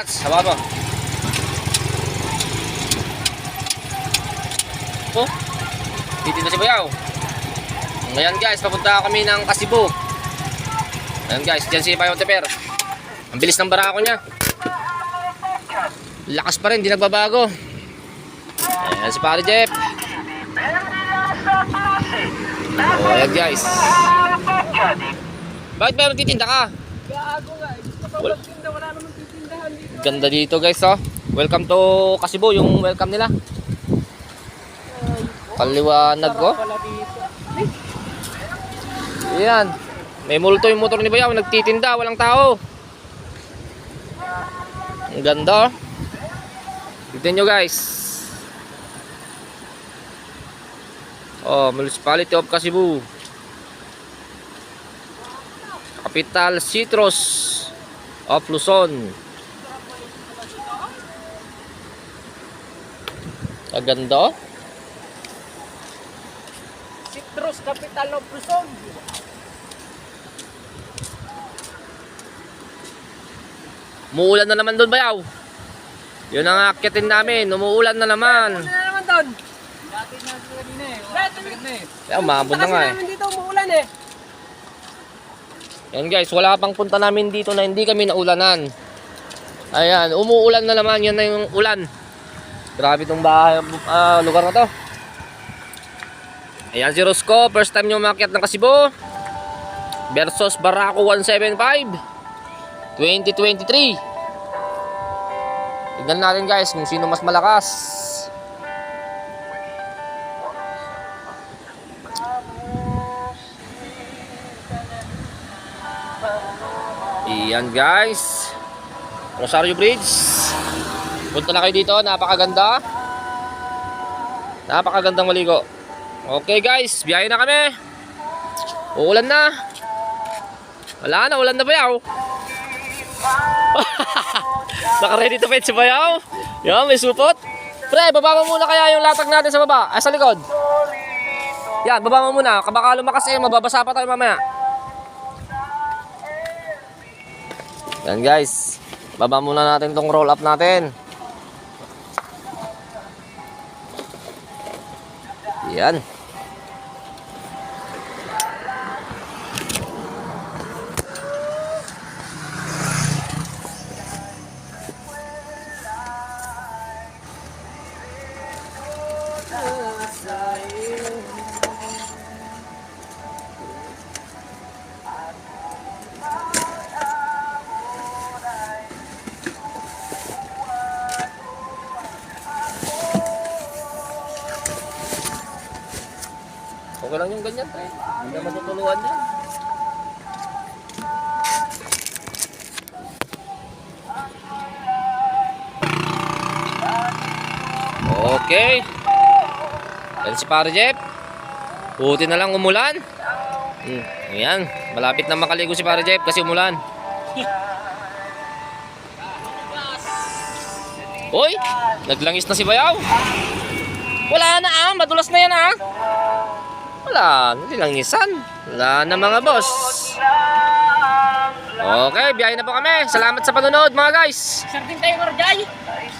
Pats, hawa mo. Oh, titinda si Bayaw. Ngayon guys, papunta kami ng Kasibo. Ayan guys, dyan si Bayaw Teper. Ang bilis ng barako niya. Lakas pa rin, di nagbabago. Ayan si Pare Jeff. Oh, ayan guys. Bakit meron titinda ka? Gago nga. eh. Gusto ko magtinda. Wala namang titindahan dito. Ganda dito guys oh. Welcome to Kasibo, yung welcome nila. Paliwanag ko. Dito. Yan. May multo yung motor ni Bayaw, nagtitinda, walang tao. Ang ganda. oh. Tignan nyo guys. Oh, Municipality of Kasibu. Capital Citrus of Luzon. Ang ganda. oh. Citrus Capital of Luzon. Muulan na naman doon, Bayaw. Yun ang akyatin namin. Umuulan na naman. Ano na naman doon? Dati na sila din eh. Dati na eh. Umabot na nga eh. dito umuulan eh. Yan guys, wala pang punta namin dito na hindi kami naulanan. Ayan, umuulan na naman. Yan na yung ulan. Grabe tong bahay, ah, lugar na to. Ayan si Rosco, first time niyo umakyat ng Kasibo. Versus Barako 175. 2023. Tignan natin guys kung sino mas malakas. Iyan guys. Rosario Bridge. Punta na kayo dito, napakaganda. Napakagandang maligo. Okay guys, biyahe na kami. Uulan na. Wala na, ulan na bayaw. Naka-ready to fight si bayaw. Yan, may supot. Pre, baba mo muna kaya yung latag natin sa baba. Ay, sa likod. Yan, baba mo muna. Baka lumakas eh, mababasa pa tayo mamaya. Yan guys. Baba muna natin tong roll up natin. Yan. Okay lang yung ganyan, pre. Hindi na matutuluan yan. Okay. Yan si Pare Jeff. Buti na lang umulan. Hmm, ayan. Malapit na makaligo si Pare Jeff kasi umulan. Hoy! Naglangis na si Bayaw. Wala na ah. Madulas na yan ah. Wala, nilangisan. Wala na mga boss. Okay, biyahe na po kami. Salamat sa panonood mga guys. Sarding tayo, Marjay.